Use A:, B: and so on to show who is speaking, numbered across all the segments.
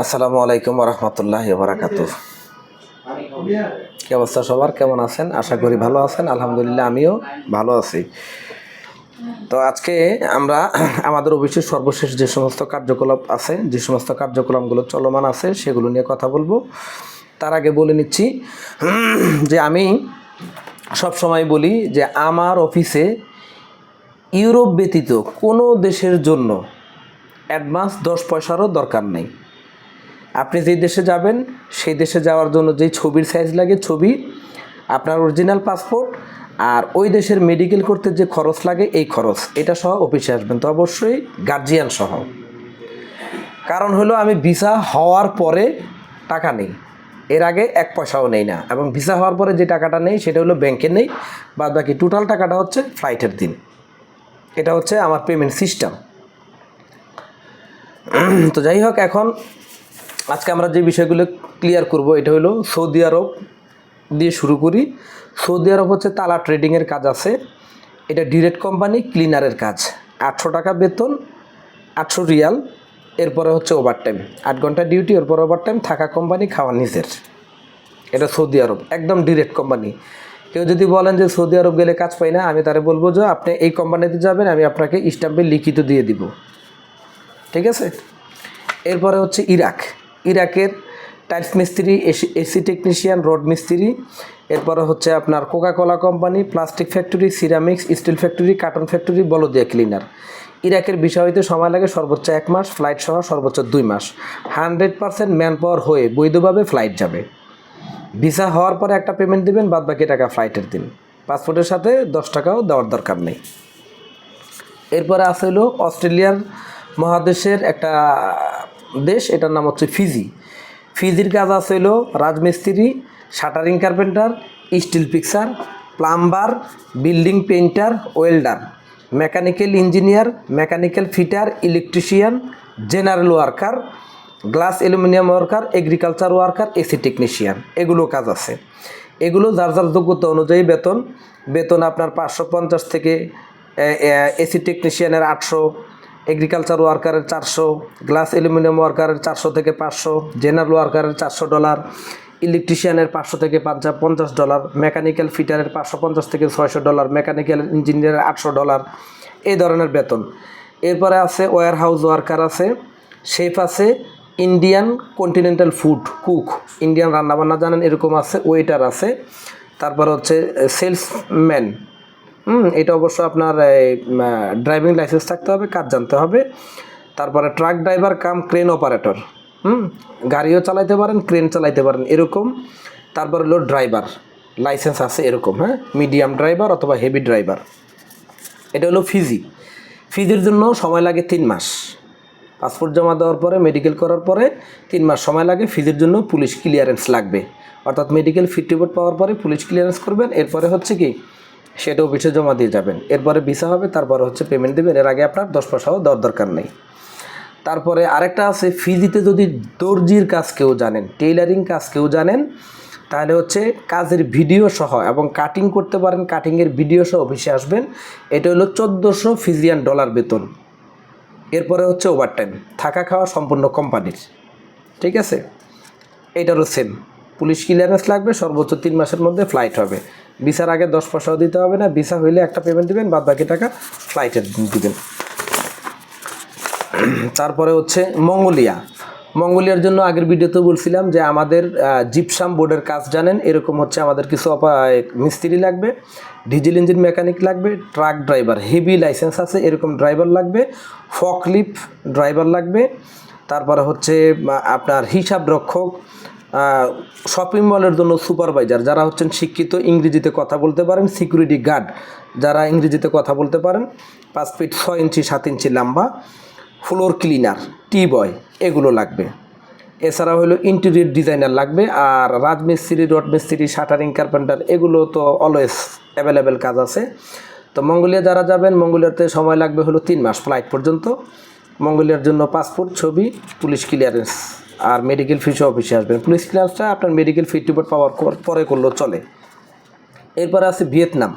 A: আসসালামু আলাইকুম রহমতুল্লাহ বারাকাত কি অবস্থা সবার? কেমন আছেন? আশা করি ভালো আছেন। আলহামদুলিল্লাহ, আমিও ভালো আছি। তো আজকে আমরা আমাদের অফিসের সর্বশেষ যে সমস্ত কার্যকলাপ আছে, যে সমস্ত কার্যক্রমগুলো চলমান আছে, সেগুলো নিয়ে কথা বলব। তার আগে বলে নিচ্ছি যে আমি সব সময় বলি যে আমার অফিসে ইউরোপ ব্যতীত কোনো দেশের জন্য অ্যাডভান্স দশ পয়সারও দরকার নেই। আপনি যেই দেশে যাবেন, সেই দেশে যাওয়ার জন্য যেই ছবির সাইজ লাগে ছবি, আপনার অরিজিনাল পাসপোর্ট আর ওই দেশের মেডিকেল করতে যে খরচ লাগে এই খরচ, এটা সহ অফিসে আসবেন। তো অবশ্যই গার্জিয়ান সহ। কারণ হলো আমি ভিসা হওয়ার পরে টাকা নেই। এর আগে এক পয়সাও নেই না। এবং ভিসা হওয়ার পরে যে টাকাটা নেই, সেটা হলো ব্যাংকে নেই। বাদ বাকি টোটাল টাকাটা হচ্ছে ফ্লাইটের দিন। এটা হচ্ছে আমার পেমেন্ট সিস্টেম তো যাই হোক, এখন আজকে আমরা যে বিষয়গুলো ক্লিয়ার করব, এটা হলো সৌদি আরব দিয়ে শুরু করি। সৌদি আরব হচ্ছে তালা ট্রেডিংয়ের কাজ আছে। এটা ডিরেক্ট কোম্পানি ক্লিনারের কাজ। আটশো টাকা বেতন, আটশো রিয়াল, এরপরে হচ্ছে ওভারটাইম আট ঘণ্টা ডিউটি এরপর ওভারটাইম থাকা কোম্পানি খাওয়া নিজের। এটা সৌদি আরব, একদম ডিরেক্ট কোম্পানি কেউ যদি বলেন যে সৌদি আরব গেলে কাজ পাই না, আমি তারে বলব যে আপনি এই কোম্পানিতে যাবেন, আমি আপনাকে স্ট্যাম্পে লিখিত দিয়ে দিব। ঠিক আছে? এরপরে হচ্ছে ইরাক। ইরাকের টাইলস মিস্ত্রি এসি টেকনিশিয়ান, রোড মিস্ত্রি, এরপরে হচ্ছে আপনার Coca Cola company, plastic factory, ceramics, steel factory, carton factory, Baldia cleaner. ইরাকের বিষয় হইতে সময় লাগে সর্বোচ্চ এক মাস, ফ্লাইট সহ সর্বোচ্চ দুই মাস। হান্ড্রেড পার্সেন্ট ম্যান পাওয়ার হয়ে বৈধভাবে ফ্লাইট যাবে। ভিসা হওয়ার পরে একটা পেমেন্ট দেবেন বাদ বাকি টাকা ফ্লাইটের দিন। পাসপোর্টের সাথে দশ টাকাও দেওয়ার দরকার নেই। এরপরে আছে হলো অস্ট্রেলিয়ার মহাদেশের একটা দেশ, এটার নাম হচ্ছে ফিজি। ফিজির কাজ আছে হলো রাজমিস্ত্রি, shuttering carpenter, steel fixer plumber, building painter, welder, mechanical engineer, mechanical fitter, electrician, general worker, glass aluminium worker, agriculture worker, AC technician, এগুলো কাজ আছে। এগুলো যার যার যোগ্যতা অনুযায়ী বেতন বেতন আপনার পাঁচশো পঞ্চাশ থেকে এসি টেকনিশিয়ানের আটশো এগ্রিকালচার ওয়ার্কারের চারশো গ্লাস অ্যালুমিনিয়াম ওয়ার্কারের চারশো থেকে পাঁচশো জেনারেল ওয়ার্কারের চারশো ডলার ইলেকট্রিশিয়ানের পাঁচশো থেকে পাঁচ পঞ্চাশ ডলার মেকানিক্যাল ফিটারের পাঁচশো পঞ্চাশ থেকে ছয়শো ডলার মেকানিক্যাল ইঞ্জিনিয়ারের আটশো ডলার এই ধরনের বেতন। এরপরে আছে ওয়ার হাউস ওয়ার্কার আছে শেফ আছে Indian continental food cook Indian রান্নাবান্না জানেন এরকম আছে ওয়েটার আছে, তারপর হচ্ছে সেলসম্যান হুম, এটা অবশ্য আপনার ড্রাইভিং লাইসেন্স থাকতে হবে, কাজ জানতে হবে। তারপরে truck driver cum crane operator hmm, গাড়িও চালাইতে পারেন ক্রেন চালাইতে পারেন, এরকম। তারপর হলো ড্রাইভার লাইসেন্স আছে এরকম হ্যাঁ? মিডিয়াম ড্রাইভার অথবা হেভি ড্রাইভার এটা হলো ফিজি ফিজির জন্য সময় লাগে তিন মাস। পাসপোর্ট জমা দেওয়ার পরে মেডিকেল করার পরে তিন মাস সময় লাগে। ফিজির জন্য পুলিশ ক্লিয়ারেন্স লাগবে। অর্থাৎ মেডিকেল ফিট রিপোর্ট পাওয়ার পরে পুলিশ ক্লিয়ারেন্স করবেন। এরপরে হচ্ছে কি সেটা অফিসে জমা দিয়ে যাবেন। এরপরে ভিসা হবে, তারপরে হচ্ছে পেমেন্ট দেবেন। এর আগে আপনার দশ পয়সাও দেওয়ার দরকার নেই। তারপরে আরেকটা আছে, ফিজিতে যদি দর্জির কাজ কেউ জানেন টেইলারিং কাজ কেউ জানেন, তাহলে হচ্ছে কাজের ভিডিও সহ এবং কাটিং করতে পারেন কাটিংয়ের ভিডিও সহ অফিসে আসবেন। এটা হলো চোদ্দোশো ফিজিয়ান ডলার বেতন। এরপরে হচ্ছে ওভারটাইম থাকা খাওয়া সম্পূর্ণ কোম্পানির ঠিক আছে? এটারও সেম পুলিশ ক্লিয়ারেন্স লাগবে, সর্বোচ্চ তিন মাসের মধ্যে ফ্লাইট হবে। ভিসার আগে দশ পয়সাও দিতে হবে না, ভিসা হইলে একটা পেমেন্ট দিবেন বাদ বাকি টাকা ফ্লাইটের দিবেন। তারপরে হচ্ছে মঙ্গোলিয়া। মঙ্গোলিয়ার জন্য আগের ভিডিওতে বলছিলাম যে আমাদের জিপসাম বোর্ডের কাজ জানেন, এরকম হচ্ছে আমাদের কিছু মিস্ত্রি লাগবে ডিজেল ইঞ্জিন মেকানিক লাগবে ট্রাক ড্রাইভার হেভি লাইসেন্স আছে, এরকম ড্রাইভার লাগবে ফকলিপ ড্রাইভার লাগবে, তারপরে হচ্ছে আপনার হিসাব রক্ষক শপিং মলের জন্য সুপারভাইজার যারা হচ্ছেন শিক্ষিত, ইংরেজিতে কথা বলতে পারেন সিকিউরিটি গার্ড যারা ইংরেজিতে কথা বলতে পারেন, পাঁচ ফিট ছয় ইঞ্চি, সাত ইঞ্চি লম্বা ফ্লোর ক্লিনার টি বয় এগুলো লাগবে। এছাড়া হলো ইন্টেরিয়র ডিজাইনার লাগবে আর রাজমিস্ত্রি রড মিস্ত্রি শাটারিং কার্পেন্টার এগুলো তো অলওয়েজ অ্যাভেলেবেল কাজ আছে। তো মঙ্গোলিয়া যারা যাবেন, মঙ্গোলিয়াতে সময় লাগবে হলো তিন মাস ফ্লাইট পর্যন্ত। মঙ্গোলিয়ার জন্য পাসপোর্ট ছবি পুলিশ ক্লিয়ারেন্স আর মেডিকেল ফিসও অফিসে আসবেন। পুলিশ ক্লিয়ারেন্সটা আপনার মেডিকেল ফিট রিপোর্ট পাওয়ার পরে করলেও চলে। এরপর আছে ভিয়েতনাম।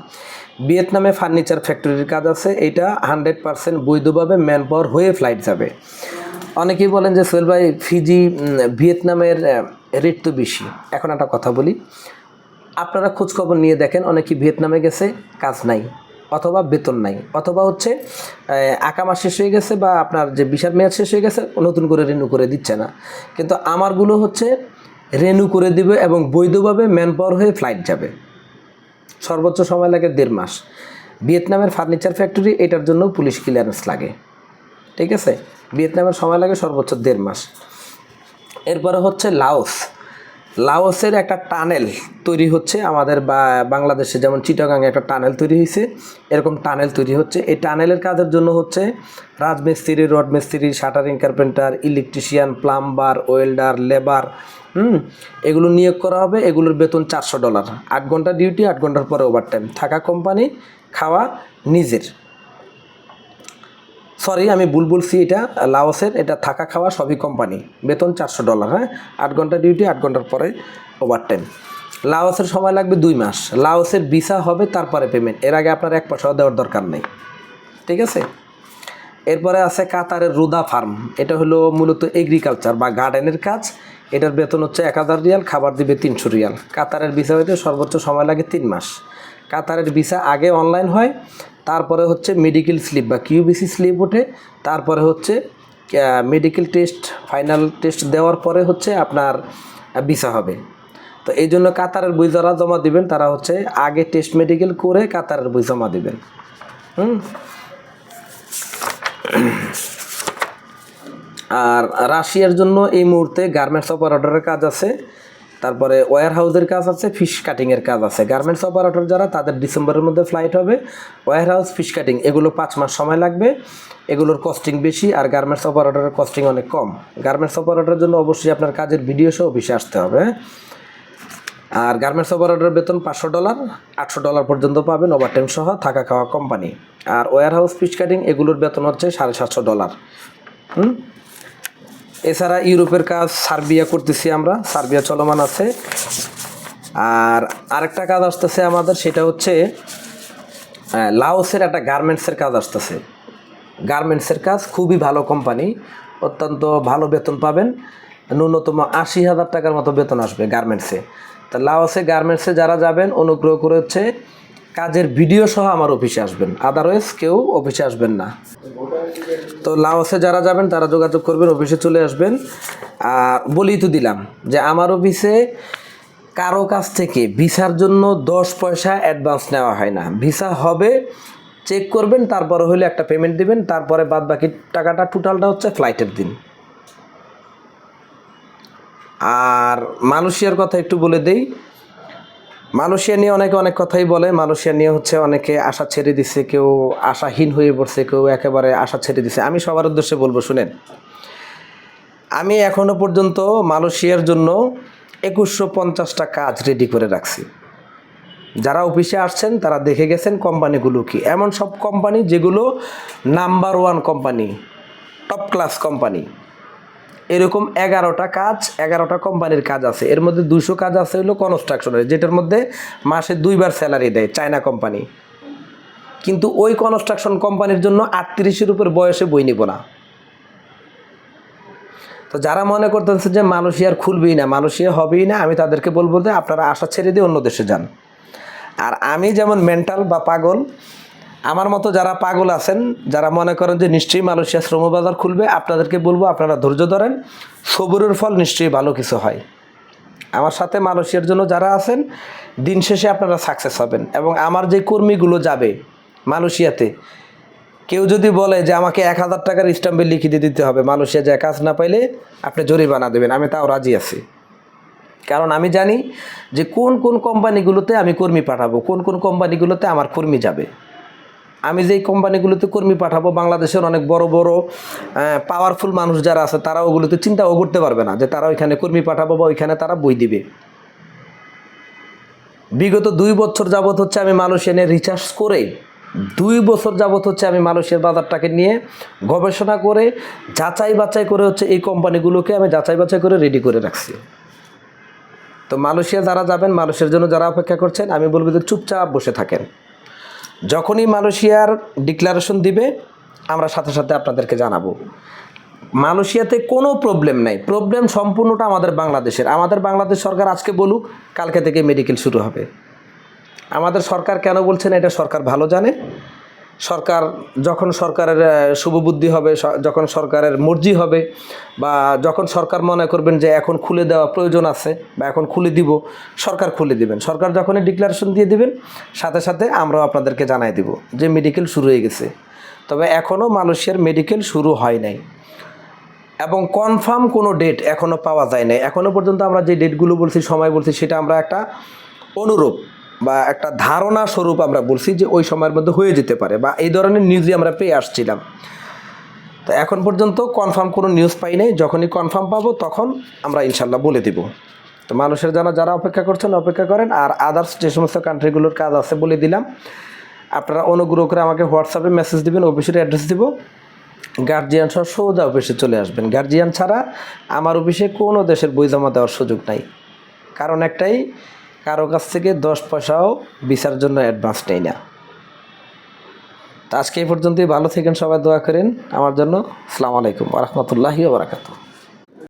A: ভিয়েতনামে ফার্নিচার ফ্যাক্টরির কাজ আছে। এটা হান্ড্রেড পার্সেন্ট বৈধভাবে ম্যান পাওয়ার হয়ে ফ্লাইট যাবে। অনেকেই বলেন যে, সোহেল ভাই, ফিজি ভিয়েতনামের রেট তো বেশি। এখন একটা কথা বলি। আপনারা খোঁজখবর নিয়ে দেখেন, অনেকে ভিয়েতনামে গেছে, কাজ নাই। অথবা বেতন নাই। অথবা হচ্ছে আকামা শেষ হয়ে গেছে বা আপনার যে বিশাল মেয়াদ শেষ হয়ে গেছে, নতুন করে রেনু করে দিচ্ছে না। কিন্তু আমারগুলো হচ্ছে, রেনু করে দিবে এবং বৈধভাবে ম্যান পাওয়ার হয়ে ফ্লাইট যাবে। সর্বোচ্চ সময় লাগে দেড় মাস। ভিয়েতনামের ফার্নিচার ফ্যাক্টরি, এটার জন্য পুলিশ ক্লিয়ারেন্স লাগে। ঠিক আছে? ভিয়েতনামের সময় লাগে সর্বোচ্চ দেড় মাস। এরপরে হচ্ছে লাওস। লাওসের একটা টানেল তৈরি হচ্ছে আমাদের বাংলাদেশে যেমন চিটাগাংয়ে একটা টানেল তৈরি হয়েছে, এরকম টানেল তৈরি হচ্ছে। এই টানেলের কাজের জন্য হচ্ছে রাজমিস্ত্রি রড মিস্ত্রি shuttering carpenter electrician, plumber, welder, labour, hmm, এগুলো নিয়োগ করা হবে। এগুলোর বেতন চারশো ডলার। আট ঘণ্টা ডিউটি, আট ঘণ্টার পরে ওভারটাইম থাকা কোম্পানি, খাওয়া নিজের। সরি আমি ভুল বলছি এটা, লাওসের, এটা থাকা খাওয়া সবই কোম্পানি বেতন চারশো ডলার হ্যাঁ? আট ঘণ্টা ডিউটি আট ঘণ্টার পরে ওভারটাইম লাওসের সময় লাগবে দুই মাস। লাওসের ভিসা হবে, তারপরে পেমেন্ট এর আগে আপনার এক পয়সাও দেওয়ার দরকার নেই। ঠিক আছে? এরপরে আছে কাতারের রুদা ফার্ম। এটা হলো মূলত এগ্রিকালচার বা গার্ডেনের কাজ। এটার বেতন হচ্ছে এক হাজার রিয়াল, খাবার দিবে তিনশো রিয়াল। কাতারের ভিসা হইতে সর্বোচ্চ সময় লাগে তিন মাস। কাতারের ভিসা আগে অনলাইন হয় তারপরে হচ্ছে মেডিকেল স্লিপ বা কিউবিসি স্লিপ ওঠে। তারপরে হচ্ছে মেডিকেল টেস্ট ফাইনাল টেস্ট দেওয়ার পরে হচ্ছে আপনার ভিসা হবে। তো এই জন্য কাতারের বই যারা জমা দিবেন, তারা হচ্ছে আগে টেস্ট মেডিকেল করে কাতারের বই জমা দিবেন। হুম? আর রাশিয়ার জন্য এই মুহূর্তে গার্মেন্টস অপারেটরের কাজ আছে। তারপরে ওয়্যার হাউসের কাজ আছে ফিশ কাটিংয়ের কাজ আছে। গার্মেন্টস অপারেটর যারা, তাদের ডিসেম্বরের মধ্যে ফ্লাইট হবে। ওয়্যার হাউস ফিশ কাটিং এগুলো পাঁচ মাস সময় লাগবে। এগুলোর কস্টিং বেশি আর গার্মেন্টস অপারেটরের কস্টিং অনেক কম। গার্মেন্টস অপারেটরের জন্য অবশ্যই আপনার কাজের ভিডিও সহ অফিসে আসতে হবে? আর গার্মেন্টস অপারেটরের বেতন পাঁচশো ডলার আটশো ডলার পর্যন্ত পাবেন ওভারটাইম সহ থাকা খাওয়া কোম্পানি আর ওয়্যার হাউস ফিশ কাটিং এগুলোর বেতন হচ্ছে সাড়ে সাতশো ডলার হুম? এছাড়া ইউরোপের কাজ সার্বিয়া করতেছি আমরা, সার্বিয়া চলমান আছে। আর আরেকটা কাজ আসতেছে আমাদের, সেটা হচ্ছে লাওসের একটা গার্মেন্টসের কাজ আসতেছে। গার্মেন্টসের কাজ খুবই ভালো কোম্পানি, অত্যন্ত ভালো বেতন পাবেন। ন্যূনতম আশি হাজার টাকার মতো বেতন আসবে গার্মেন্টসে। তা লাওসে গার্মেন্টসে যারা যাবেন, অনুগ্রহ করে হচ্ছে কাজের ভিডিও সহ আমার অফিসে আসবেন। আদারওয়াইজ কেউ অফিসে আসবেন না। তো লাওসে যারা যাবেন, তারা যোগাযোগ করবেন, অফিসে চলে আসবেন। আর বলেই তো দিলাম যে আমার অফিসে কারও কাছ থেকে ভিসার জন্য দশ পয়সা অ্যাডভান্স নেওয়া হয় না। ভিসা হবে চেক করবেন, তারপরে হলে একটা পেমেন্ট দিবেন, তারপরে বাদ বাকি টাকাটা টোটালটা হচ্ছে ফ্লাইটের দিন। আর মালয়েশিয়ার কথা একটু বলে দেই মালয়েশিয়া নিয়ে অনেকে অনেক কথাই বলে। মালয়েশিয়া নিয়ে হচ্ছে অনেকে আশা ছেড়ে দিছে, কেউ আশাহীন হয়ে পড়ছে, কেউ একেবারে আশা ছেড়ে দিছে। আমি সবার উদ্দেশ্যে বলব, শুনেন, আমি এখনও পর্যন্ত মালয়েশিয়ার জন্য একুশশো পঞ্চাশটা কাজ রেডি করে রাখছি। যারা অফিসে আসছেন, তারা দেখে গেছেন কোম্পানিগুলো কি। এমন সব কোম্পানি যেগুলো number one company top class company. এরকম এগারোটা কাজ, এগারোটা কোম্পানির কাজ আছে। এর মধ্যে দুশো কাজ আছে হলো কনস্ট্রাকশনের যেটার মধ্যে মাসে দুইবার স্যালারি দেয় চায়না কোম্পানি কিন্তু ওই কনস্ট্রাকশন কোম্পানির জন্য আটত্রিশের উপর বয়সে বই নিব না। তো যারা মনে করতেছে যে মালয়েশিয়ার খুলবেই না, মালয়েশিয়া হবেই না, আমি তাদেরকে বলব যে আপনারা আশা ছেড়ে দিয়ে অন্য দেশে যান। আর আমি যেমন মেন্টাল বা পাগল আমার মতো যারা পাগল আছেন, যারা মনে করেন যে নিশ্চয়ই মালয়েশিয়া শ্রমবাজার খুলবে, আপনাদেরকে বলব, আপনারা ধৈর্য ধরেন, সবুরের ফল নিশ্চয়ই ভালো কিছু হয়। আমার সাথে মালয়েশিয়ার জন্য যারা আছেন, দিন শেষে আপনারা সাকসেস হবেন। এবং আমার যে কর্মীগুলো যাবে মালয়েশিয়াতে, কেউ যদি বলে যে আমাকে এক হাজার টাকার স্ট্যাম্পে লিখে দিয়ে দিতে হবে, মালয়েশিয়া যায় কাজ না পাইলে আপনি জরিমানা দেবেন, আমি তাও রাজি আছি। কারণ আমি জানি যে কোন কোন কোম্পানিগুলোতে আমি কর্মী পাঠাবো, কোন কোন কোম্পানিগুলোতে আমার কর্মী যাবে। আমি যেই কোম্পানিগুলোতে কর্মী পাঠাবো, বাংলাদেশের অনেক বড় বড় পাওয়ারফুল মানুষ যারা আছে, তারা ওগুলোতে চিন্তাও করতে পারবে না যে তারা ওইখানে কর্মী পাঠাবো বা ওইখানে তারা বই দিবে। বিগত দুই বছর যাবৎ হচ্ছে আমি মালয়েশিয়া নিয়ে রিচার্জ করে, দুই বছর যাবৎ হচ্ছে আমি মালয়েশিয়ার বাজারটাকে নিয়ে গবেষণা করে, যাচাই বাছাই করে হচ্ছে এই কোম্পানিগুলোকে আমি যাচাই বাছাই করে রেডি করে রাখছি। তো মালয়েশিয়া যারা যাবেন, মালয়েশিয়ার জন্য যারা অপেক্ষা করছেন, আমি বলব যে চুপচাপ বসে থাকেন। যখনই মালয়েশিয়ার ডিক্লারেশন দিবে, আমরা সাথে সাথে আপনাদেরকে জানাব। মালয়েশিয়াতে কোনো প্রবলেম নাই। প্রবলেম সম্পূর্ণটা আমাদের বাংলাদেশের। আমাদের বাংলাদেশ সরকার আজকে বলুক, কালকে থেকে মেডিকেল শুরু হবে। আমাদের সরকার কেন বলছেন এটা সরকার ভালো জানে। সরকার যখন সরকারের শুভবুদ্ধি হবে যখন সরকারের মর্জি হবে, বা যখন সরকার মনে করবেন যে এখন খুলে দেওয়া প্রয়োজন আছে, বা এখন খুলে দিব, সরকার খুলে দিবেন। সরকার যখনই ডিক্লারেশন দিয়ে দিবেন, সাথে সাথে আমরাও আপনাদেরকে জানাই দিব যে মেডিকেল শুরু হয়ে গেছে। তবে এখনও মালয়েশিয়ার মেডিকেল শুরু হয় নাই। এবং কনফার্ম কোনো ডেট এখনও পাওয়া যায় নাই। এখনও পর্যন্ত আমরা যে ডেটগুলো বলছি, সময় বলছি, সেটা আমরা একটা অনুরূপ বা একটা ধারণা স্বরূপ আমরা বলছি যে ওই সময়ের মধ্যে হয়ে যেতে পারে বা এই ধরনের নিউজই আমরা পেয়ে আসছিলাম। তো এখন পর্যন্ত কনফার্ম কোনো নিউজ পাই নাই। যখনই কনফার্ম পাবো তখন আমরা ইনশাল্লাহ বলে দিব। তো মানুষের যারা যারা অপেক্ষা করছেন, অপেক্ষা করেন। আর আদার্স যে সমস্ত কান্ট্রিগুলোর কাজ আছে বলে দিলাম। আপনারা অনুগ্রহ করে আমাকে হোয়াটসঅ্যাপে মেসেজ দিবেন অফিসের অ্যাড্রেস দিব। গার্জিয়ান সহ সোজা অফিসে চলে আসবেন। গার্জিয়ান ছাড়া আমার অফিসে কোনো দেশের বই জমা দেওয়ার সুযোগ নাই। কারণ একটাই কারও কাছ থেকে দশ পয়সাও বিচার জন্য অ্যাডভান্স নেই না। তো আজকে এই পর্যন্তই, ভালো থাকেন, সবাই দোয়া করেন। আমার জন্য আসসালামু আলাইকুম রহমতুল্লাহি বারাকাতু